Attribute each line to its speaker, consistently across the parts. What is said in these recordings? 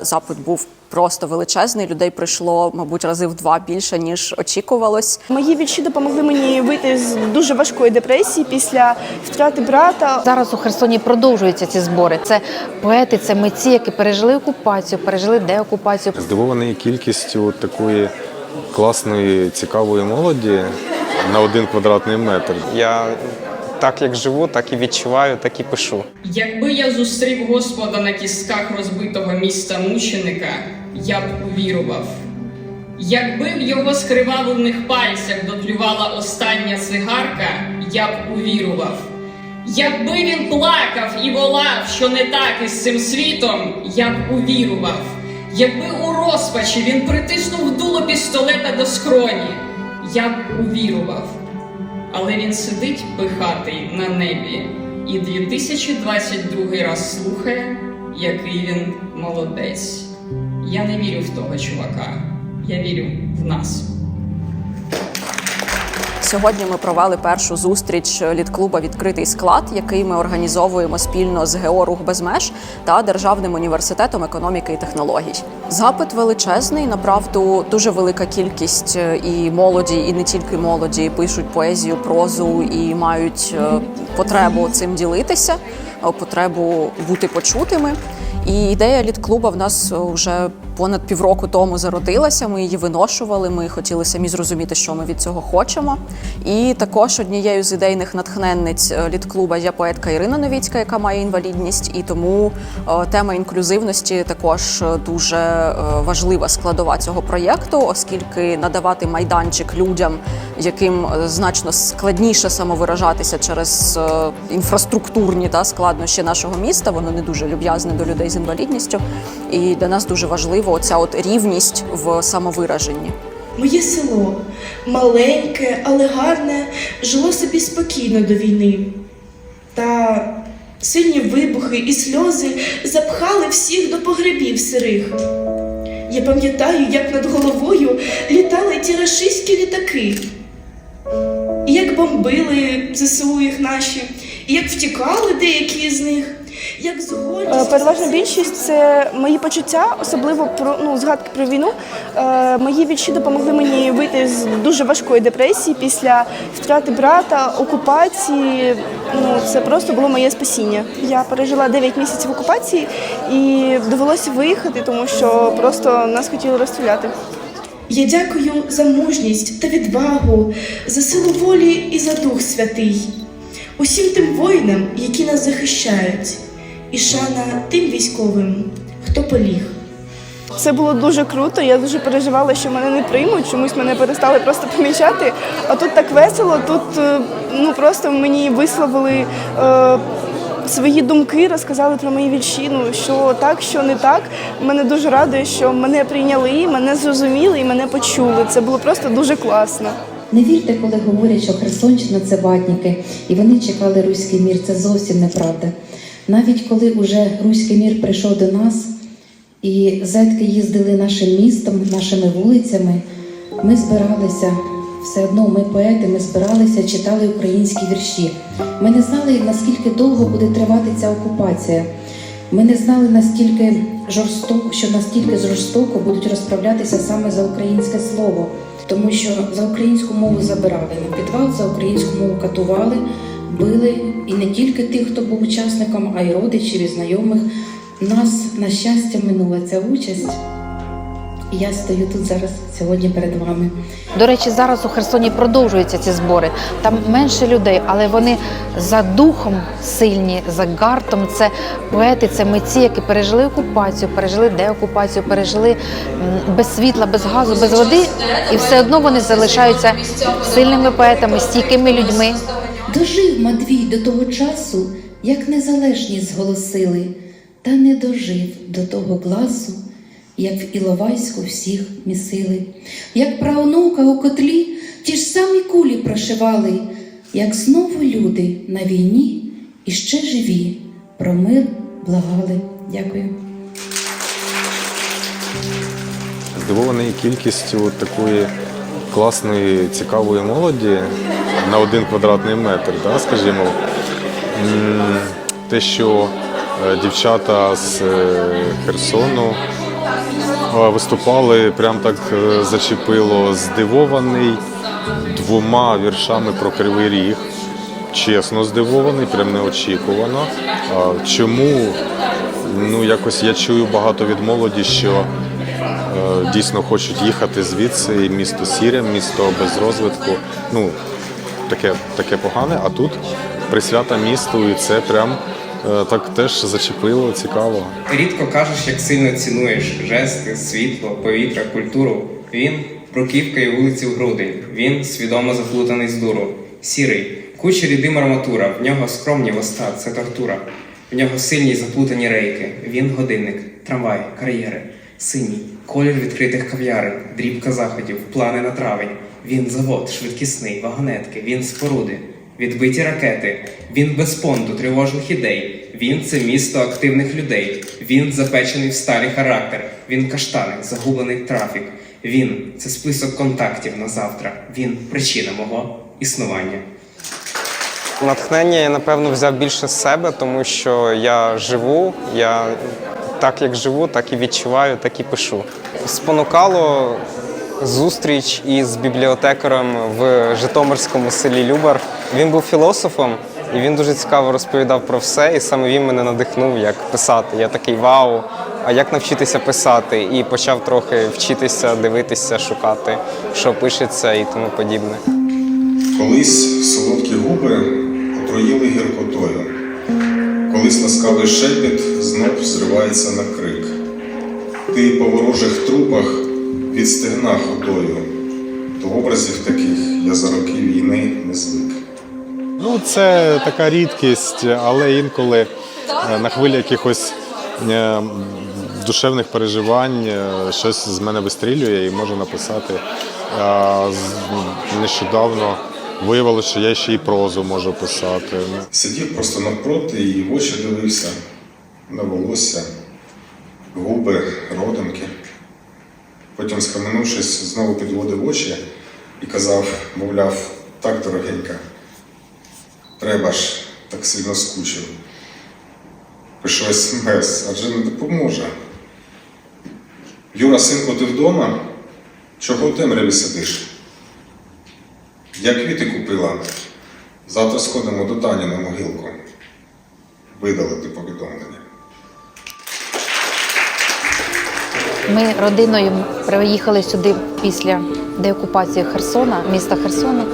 Speaker 1: Запит був просто величезний. Людей прийшло, мабуть, рази в два більше ніж очікувалось.
Speaker 2: Мої вірші допомогли мені вийти з дуже важкої депресії після втрати брата.
Speaker 3: Зараз у Херсоні продовжуються ці збори. Це поети, це митці, які пережили окупацію, пережили деокупацію.
Speaker 4: Здивований кількістю такої класної, цікавої молоді на один квадратний метр.
Speaker 5: Я так як живу, так і відчуваю, так і пишу.
Speaker 6: Якби я зустрів Господа на кістках розбитого міста мученика, я б увірував. Якби в його скривавлених пальцях дотлювала остання цигарка, я б увірував. Якби він плакав і волав, що не так із цим світом, я б увірував. Якби у розпачі він притиснув дуло пістолета до скроні, я б увірував. Але він сидить пихатий на небі і 2022 раз слухає, який він молодець. Я не вірю в того чувака, я вірю в нас.
Speaker 1: Сьогодні ми провели першу зустріч літклуба Відкритий склад, який ми організовуємо спільно з ГЕО «Рух без меж та Державним університетом економіки і технологій. Запит величезний. Направду дуже велика кількість е, і молоді, і не тільки молоді пишуть поезію, прозу і мають е, потребу цим ділитися, е, потребу бути почутими. І ідея літклуба в нас вже понад півроку тому зародилася. Ми її виношували. Ми хотіли самі зрозуміти, що ми від цього хочемо. І також однією з ідейних натхненниць е, літклуба є поетка Ірина Новіцька, яка має інвалідність. І тому е, тема інклюзивності також е, дуже важлива складова цього проєкту, оскільки надавати майданчик людям, яким значно складніше самовиражатися через інфраструктурні та складнощі нашого міста, воно не дуже люб'язне до людей з інвалідністю. І для нас дуже важливо оця от рівність в самовираженні.
Speaker 2: Моє село маленьке, але гарне, жило собі спокійно до війни. Та сильні вибухи і сльози запхали всіх до погребів сирих. Я пам'ятаю, як над головою літали ті рашистські літаки, і як бомбили ЗСУ їх наші, і як втікали деякі з них. Як згодні переважна більшість це мої почуття, особливо про ну згадки про війну. Е, мої вірші допомогли мені вийти з дуже важкої депресії після втрати брата, окупації. Ну це просто було моє спасіння. Я пережила 9 місяців окупації і довелося виїхати, тому що просто нас хотіли розстріляти. Я дякую за мужність та відвагу, за силу волі і за Дух Святий, усім тим воїнам, які нас захищають, і шана тим військовим, хто поліг. Це було дуже круто. Я дуже переживала, що мене не приймуть. Чомусь мене перестали просто помічати. А тут так весело. Тут е, ну просто мені висловили е, свої думки, розказали про мої вірші. Ну що так, що не так. Мене дуже радує, що мене прийняли, мене зрозуміли і мене почули. Це було просто дуже класно.
Speaker 7: Не вірте, коли говорять, що Херсонщина це ватніки, і вони чекали руський мір. Це зовсім неправда. Навіть коли уже руський мір прийшов до нас, і зетки їздили нашим містом, нашими вулицями, ми збиралися. Все одно ми поети, ми збиралися, читали українські вірші. Ми не знали, наскільки довго буде тривати ця окупація. Ми не знали наскільки жорстоко, що настільки жорстоко будуть розправлятися саме за українське слово, тому що за українську мову забирали на підвал, за українську мову катували, били і не тільки тих, хто був учасником, а й родичів і знайомих. Нас на щастя минула ця участь. Я стою тут зараз сьогодні перед вами.
Speaker 3: До речі, зараз у Херсоні продовжуються ці збори. Там менше людей, але вони за духом сильні, за гартом. Це поети, це митці, які пережили окупацію, пережили деокупацію, пережили без світла, без газу, без води, і все одно вони залишаються сильними поетами, стійкими людьми.
Speaker 7: Дожив Матвій до того часу, як незалежність зголосили, та не дожив до того гласу, як в Іловайську всіх місили, як праонука у котлі ті ж самі кулі прошивали, як знову люди на війні і ще живі, про мир благали. Дякую.
Speaker 4: Здивований кількістю такої класної, цікавої молоді на один квадратний метр, да, скажімо. Те, що е, дівчата з е, Херсону е, виступали, прям так зачепило. Здивований двома віршами про Кривий Ріг. Чесно здивований, прям неочікувано. Чому? Ну, якось я чую багато від молоді, що дійсно хочуть їхати звідси, місто сіре, місто без розвитку. Ну, таке, таке погане, а тут присвята місту, і це прям е, так теж зачепило, цікаво.
Speaker 5: Рідко кажеш, як сильно цінуєш жести, світло, повітря, культуру. Він бруківка і вулиці в грудень. Він свідомо заплутаний з дуру. Сірий, куча рідим арматура. В нього скромні вуста, це тортура. В нього сильні заплутані рейки. Він годинник, трамвай, кар'єри. Синій, колір відкритих кав'ярень, дрібка заходів, плани на травень. Він завод, швидкісний, вагонетки, він споруди, відбиті ракети. Він без понту тривожних ідей. Він це місто активних людей. Він запечений в сталі характер. Він каштани, загублений трафік. Він це список контактів на завтра. Він причина мого існування. Натхнення я напевно взяв більше з себе, тому що я живу, я так як живу, так і відчуваю, так і пишу. Спонукало зустріч із бібліотекарем в Житомирському селі Любар. Він був філософом і він дуже цікаво розповідав про все, і саме він мене надихнув, як писати. Я такий вау, а як навчитися писати? І почав трохи вчитися, дивитися, шукати, що пишеться і тому подібне.
Speaker 8: Колись солодкі губи колись ласкавий шепіт знов зривається на крик. Ти по ворожих трупах від стегна ходою, до образів таких я за роки війни не звик.
Speaker 4: Ну, це така рідкість, але інколи е, на хвилі якихось е, душевних переживань е, щось з мене вистрілює і можу написати. Нещодавно виявилося, що я ще й прозу можу писати.
Speaker 8: Сидів просто навпроти і в очі дивився на волосся, губи, родинки. Потім, схаменувшись, знову підводив очі і казав, мовляв, так, дорогенька, треба ж, так сильно скучив. Пишу смс, адже не допоможе. Юра, синку, ти вдома? Чого в темряві сидиш? Я квіти купила. Завтра сходимо до Тані на могилку. Видалити повідомлення.
Speaker 3: Ми родиною приїхали сюди після деокупації Херсона, міста Херсона,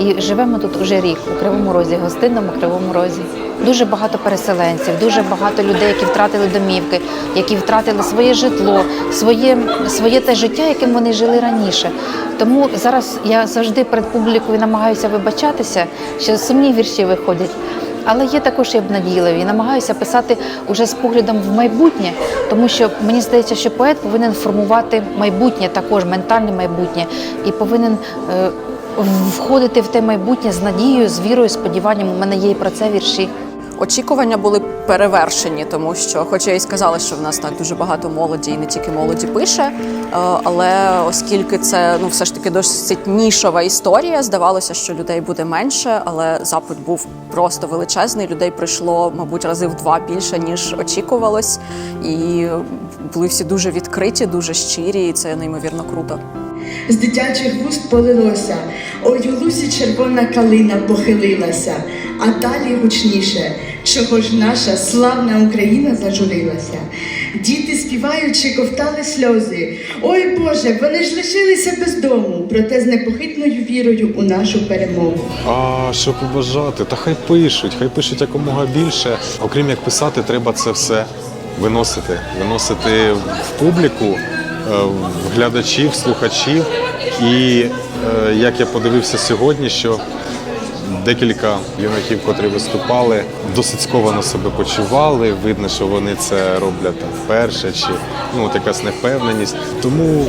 Speaker 3: і живемо тут уже рік у Кривому Розі, гостинному Кривому Розі. Дуже багато переселенців, дуже багато людей, які втратили домівки, які втратили своє житло, своє, своє те життя, яким вони жили раніше. Тому зараз я завжди перед публікою намагаюся вибачатися, що сумні вірші виходять. Але є також і обнадійливі. І намагаюся писати уже з поглядом в майбутнє, тому що мені здається, що поет повинен формувати майбутнє, також ментальне майбутнє, і повинен е, входити в те майбутнє з надією, з вірою, сподіванням. У мене є і про це вірші.
Speaker 1: Очікування були перевершені, тому що, хоч я і сказала, що в нас так дуже багато молоді, і не тільки молоді пише, е, але оскільки це ну все ж таки досить нішова історія, здавалося, що людей буде менше, але запит був просто величезний. Людей прийшло, мабуть, рази в два більше ніж очікувалось, і були всі дуже відкриті, дуже щирі, і це неймовірно круто.
Speaker 2: З дитячих вуст полилося, ой у лусі червона калина похилилася, а далі гучніше, чого ж наша славна Україна зажурилася. Діти, співаючи, ковтали сльози. Ой Боже, вони ж лишилися без дому, проте з непохитною вірою у нашу перемогу.
Speaker 4: А що побажати? Та хай пишуть, хай пишуть якомога більше. Окрім як писати, треба це все виносити. Виносити в публіку, глядачів, слухачів. І е, як я подивився сьогодні, що декілька юнаків, котрі виступали, досить сковано себе почували. Видно, що вони це роблять там вперше, чи ну от якась невпевненість. Тому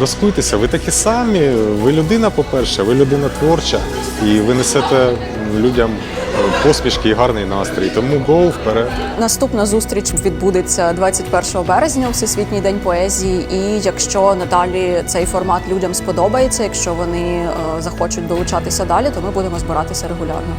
Speaker 4: розкуйтеся, ви такі самі. Ви людина, по-перше, ви людина творча, і ви несете людям е, посмішки і гарний настрій. Тому go вперед.
Speaker 1: Наступна зустріч відбудеться 21 березня Всесвітній день поезії. І якщо надалі цей формат людям сподобається, якщо вони е, захочуть долучатися далі, то ми будемо збиратися регулярно.